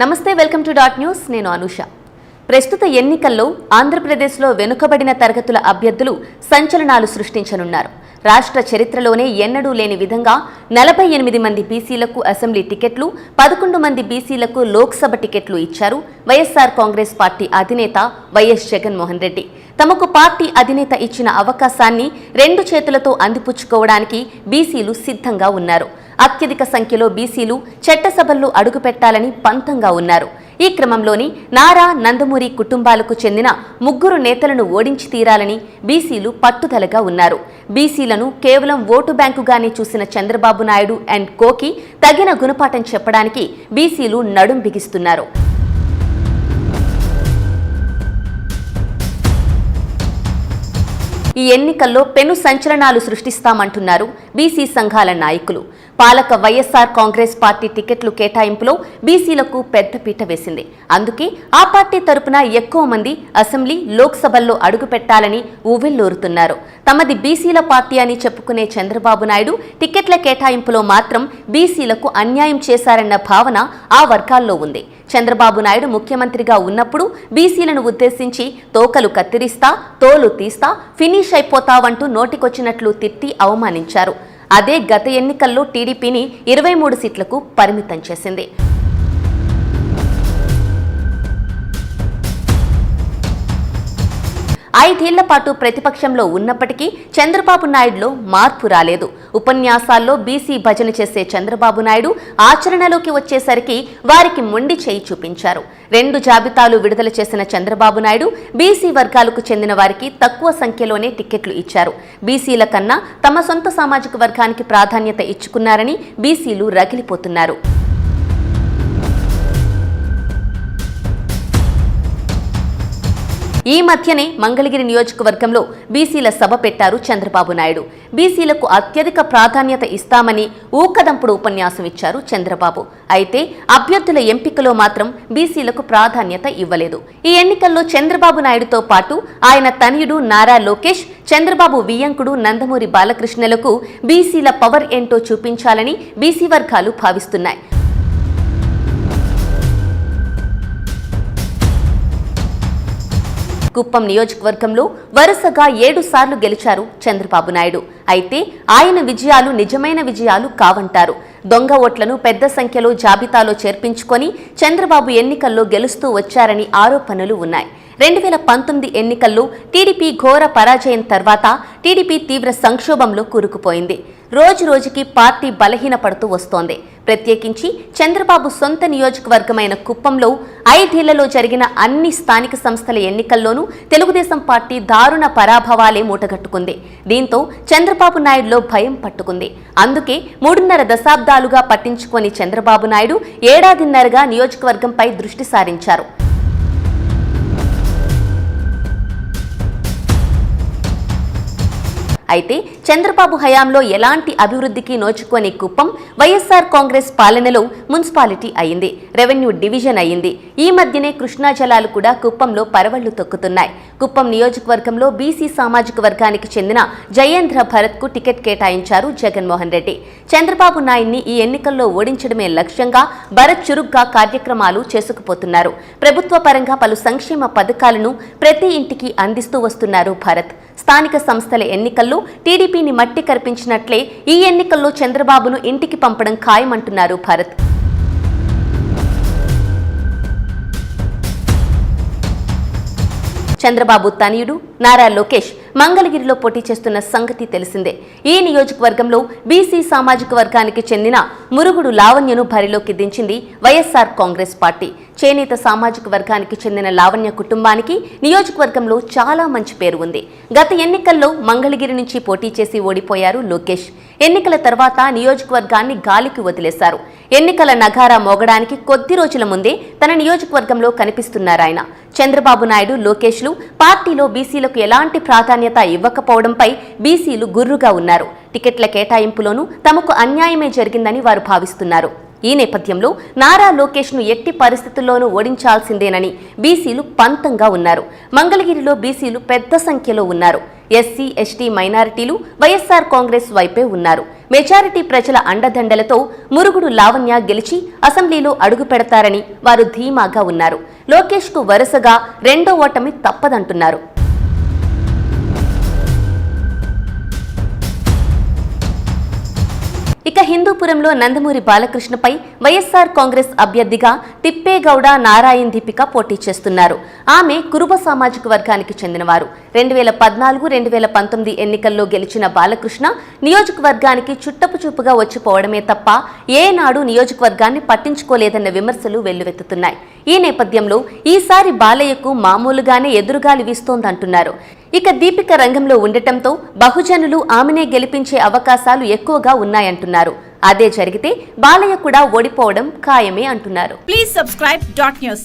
నమస్తే welcome to dot news. నేను అనుష. ప్రస్తుత ఎన్నికల్లో ఆంధ్రప్రదేశ్లో వెనుకబడిన తరగతుల అభ్యర్థులు సంచలనాలు సృష్టించనున్నారు. రాష్ట్ర చరిత్రలోనే ఎన్నడూ లేని విధంగా నలభై ఎనిమిది మంది బీసీలకు అసెంబ్లీ టికెట్లు పదకొండు మంది బీసీలకు లోక్సభ టికెట్లు ఇచ్చారు Y S R Congress party అధినేత వైఎస్ జగన్మోహన్ రెడ్డి. తమకు పార్టీ అధినేత ఇచ్చిన అవకాశాన్ని రెండు చేతులతో అందిపుచ్చుకోవడానికి బీసీలు సిద్ధంగా ఉన్నారు. అత్యధిక సంఖ్యలో బీసీలు చట్టసభల్లో అడుగుపెట్టాలని పంతంగా ఉన్నారు. ఈ క్రమంలోని నారా నందమూరి కుటుంబాలకు చెందిన ముగ్గురు నేతలను ఓడించి తీరాలని బీసీలు పట్టుదలగా ఉన్నారు. బీసీలను కేవలం ఓటు బ్యాంకుగానే చూసిన చంద్రబాబు నాయుడు అండ్ కోకి తగిన గుణపాఠం చెప్పడానికి బీసీలు నడుం బిగిస్తున్నారు. ఈ ఎన్నికల్లో పెను సంచలనాలు సృష్టిస్తామంటున్నారు బీసీ సంఘాల నాయకులు. పాలక వైఎస్ఆర్ కాంగ్రెస్ పార్టీ టికెట్లు కేటాయింపులో బీసీలకు పెద్దపీట వేసింది. అందుకే ఆ పార్టీ తరపున ఎక్కువ మంది అసెంబ్లీ లోక్సభల్లో అడుగుపెట్టాలని ఊవిల్లూరుతున్నారు తమది బీసీల పార్టీ అని చెప్పుకునే చంద్రబాబు నాయుడు టికెట్ల కేటాయింపులో మాత్రం బీసీలకు అన్యాయం చేశారన్న భావన ఆ వర్గాల్లో ఉంది. చంద్రబాబు నాయుడు ముఖ్యమంత్రిగా ఉన్నప్పుడు బీసీలను ఉద్దేశించి తోకలు కత్తిరిస్తా తోలు తీస్తా ఫినిష్ అయిపోతావంటూ నోటికొచ్చినట్లు తిట్టి అవమానించారు. అదే గత ఎన్నికల్లో టీడీపీని ఇరవై మూడు సీట్లకు పరిమితం చేసింది. ఐదేళ్ళ పాటు ప్రతిపక్షంలో ఉన్నప్పటికీ చంద్రబాబు నాయుడులో మార్పు రాలేదు. ఉపన్యాసాల్లో బీసీ భజన చేసే చంద్రబాబు నాయుడు ఆచరణలోకి వచ్చేసరికి వారికి మొండి చేయి చూపించారు. రెండు జాబితాలు విడుదల చేసిన చంద్రబాబు నాయుడు బీసీ వర్గాలకు చెందిన వారికి తక్కువ సంఖ్యలోనే టిక్కెట్లు ఇచ్చారు. బీసీల కన్నా తమ సొంత సామాజిక వర్గానికి ప్రాధాన్యత ఇచ్చుకున్నారని బీసీలు రగిలిపోతున్నారు. ఈ మధ్యనే మంగళగిరి నియోజకవర్గంలో బీసీల సభ పెట్టారు చంద్రబాబు నాయుడు. బీసీలకు అత్యధిక ప్రాధాన్యత ఇస్తామని ఊకదంపుడు ఉపన్యాసం ఇచ్చారు చంద్రబాబు. అయితే అభ్యర్థుల ఎంపికలో మాత్రం బీసీలకు ప్రాధాన్యత ఇవ్వలేదు. ఈ ఎన్నికల్లో చంద్రబాబు నాయుడుతో పాటు ఆయన తనయుడు నారా లోకేష్ చంద్రబాబు వియ్యంకుడు నందమూరి బాలకృష్ణలకు బీసీల పవర్ ఏంటో చూపించాలని బీసీ వర్గాలు భావిస్తున్నాయి. కుప్పం నియోజకవర్గంలో వరుసగా ఏడు సార్లు గెలిచారు చంద్రబాబు నాయుడు. అయితే ఆయన విజయాలు నిజమైన విజయాలు కావంటారు. దొంగ ఓట్లను పెద్ద సంఖ్యలో జాబితాలో చేర్పించుకొని చంద్రబాబు ఎన్నికల్లో గెలుస్తూ వచ్చారని ఆరోపణలు ఉన్నాయి. రెండు వేల పంతొమ్మిది ఎన్నికల్లో టీడీపీ ఘోర పరాజయం తర్వాత టీడీపీ తీవ్ర సంక్షోభంలో కూరుకుపోయింది. రోజు రోజుకి పార్టీ బలహీనపడుతూ వస్తోంది. ప్రత్యేకించి చంద్రబాబు సొంత నియోజకవర్గమైన కుప్పంలో ఐదేళ్ళలో జరిగిన అన్ని స్థానిక సంస్థల ఎన్నికల్లోనూ తెలుగుదేశం పార్టీ దారుణ పరాభవాలే మూటగట్టుకుంది. దీంతో చంద్రబాబు నాయుడులో భయం పట్టుకుంది. అందుకే మూడున్నర దశాబ్దాలుగా పట్టించుకొని చంద్రబాబు నాయుడు ఏడాదిన్నరగా నియోజకవర్గంపై దృష్టి సారించారు. అయితే చంద్రబాబు హయాంలో ఎలాంటి అభివృద్ధికి నోచుకోని కుప్పం వైఎస్ఆర్ కాంగ్రెస్ పాలనలో మున్సిపాలిటీ అయింది రెవెన్యూ డివిజన్ అయింది. ఈ మధ్యనే కృష్ణా జలాలు కూడా కుప్పంలో పరవళ్ళు తొక్కుతున్నాయి. కుప్పం నియోజకవర్గంలో బీసీ సామాజిక వర్గానికి చెందిన జయేంద్ర భరత్కు టికెట్ కేటాయించారు జగన్మోహన్ రెడ్డి. చంద్రబాబు నాయుడిని ఈ ఎన్నికల్లో ఓడించడమే లక్ష్యంగా భరత్ చురుగ్గా కార్యక్రమాలు చేసుకుపోతున్నారు. ప్రభుత్వ పరంగా పలు సంక్షేమ పథకాలను ప్రతి ఇంటికి అందిస్తూ వస్తున్నారు భరత్. స్థానిక సంస్థల ఎన్నికల్లో టీడీపీని మట్టి కరిపించినట్లే ఈ ఎన్నికల్లో చంద్రబాబును ఇంటికి పంపడం ఖాయమంటున్నారు భరత్. చంద్రబాబు తనయుడు నారా లోకేష్ మంగళగిరిలో పోటీ చేస్తున్న సంగతి తెలిసిందే. ఈ నియోజకవర్గంలో బీసీ సామాజిక వర్గానికి చెందిన మురుగుడు లావణ్యను బరిలోకి దించింది వైఎస్ఆర్ కాంగ్రెస్ పార్టీ. చేనేత సామాజిక వర్గానికి చెందిన లావణ్య కుటుంబానికి నియోజకవర్గంలో చాలా మంచి పేరు ఉంది. గత ఎన్నికల్లో మంగళగిరి నుంచి పోటీ చేసి ఓడిపోయారు లోకేష్. ఎన్నికల తర్వాత నియోజకవర్గాన్ని గాలికి వదిలేశారు. ఎన్నికల నగారా మోగడానికి కొద్ది రోజుల ముందే తన నియోజకవర్గంలో కనిపిస్తున్నారాయన చంద్రబాబు నాయుడు లోకేష్లు పార్టీలో బీసీలకు ఎలాంటి ప్రాధాన్యత ఇవ్వకపోవడంపై బీసీలు గుర్రుగా ఉన్నారు. టికెట్ల కేటాయింపులోనూ తమకు అన్యాయమే జరిగిందని వారు భావిస్తున్నారు. ఈ నేపథ్యంలో నారా లోకేష్ను ఎట్టి పరిస్థితుల్లోనూ ఓడించాల్సిందేనని బీసీలు పంతంగా ఉన్నారు. మంగళగిరిలో బీసీలు పెద్ద సంఖ్యలో ఉన్నారు. ఎస్సీ ఎస్టీ మైనారిటీలు వైఎస్సార్ కాంగ్రెస్ వైపే ఉన్నారు. మెజారిటీ ప్రజల అండదండలతో మురుగుడు లావణ్య గెలిచి అసెంబ్లీలో అడుగు పెడతారని వారు ధీమాగా ఉన్నారు. లోకేష్కు వరుసగా రెండో ఓటమి తప్పదంటున్నారు. హిందూపురంలో నందమూరి బాలకృష్ణపై వైఎస్ఆర్ కాంగ్రెస్ అభ్యర్థిగా తిప్పేగౌడ నారాయణ్ దీపిక పోటీ చేస్తున్నారు. ఆమె కురుబ సామాజిక వర్గానికి చెందినవారు. రెండు వేల పద్నాలుగు రెండు వేల పంతొమ్మిది ఎన్నికల్లో గెలిచిన బాలకృష్ణ నియోజకవర్గానికి చుట్టపు చూపుగా వచ్చిపోవడమే తప్ప ఏనాడు నియోజకవర్గాన్ని పట్టించుకోలేదన్న విమర్శలు వెల్లువెత్తుతున్నాయి. ఈ నేపథ్యంలో ఈసారి బాలయ్యకు మామూలుగానే ఎదురుగాలి వీస్తోందంటున్నారు ఇక దీపిక రంగంలో ఉండటంతో బహుజనులు ఆమెనే గెలిపించే అవకాశాలు ఎక్కువగా ఉన్నాయంటున్నారు అదే జరిగితే బాలయ్య కూడా ఓడిపోవడం ఖాయమే అంటున్నారు ప్లీజ్ సబ్స్క్రైబ్ డాట్ news.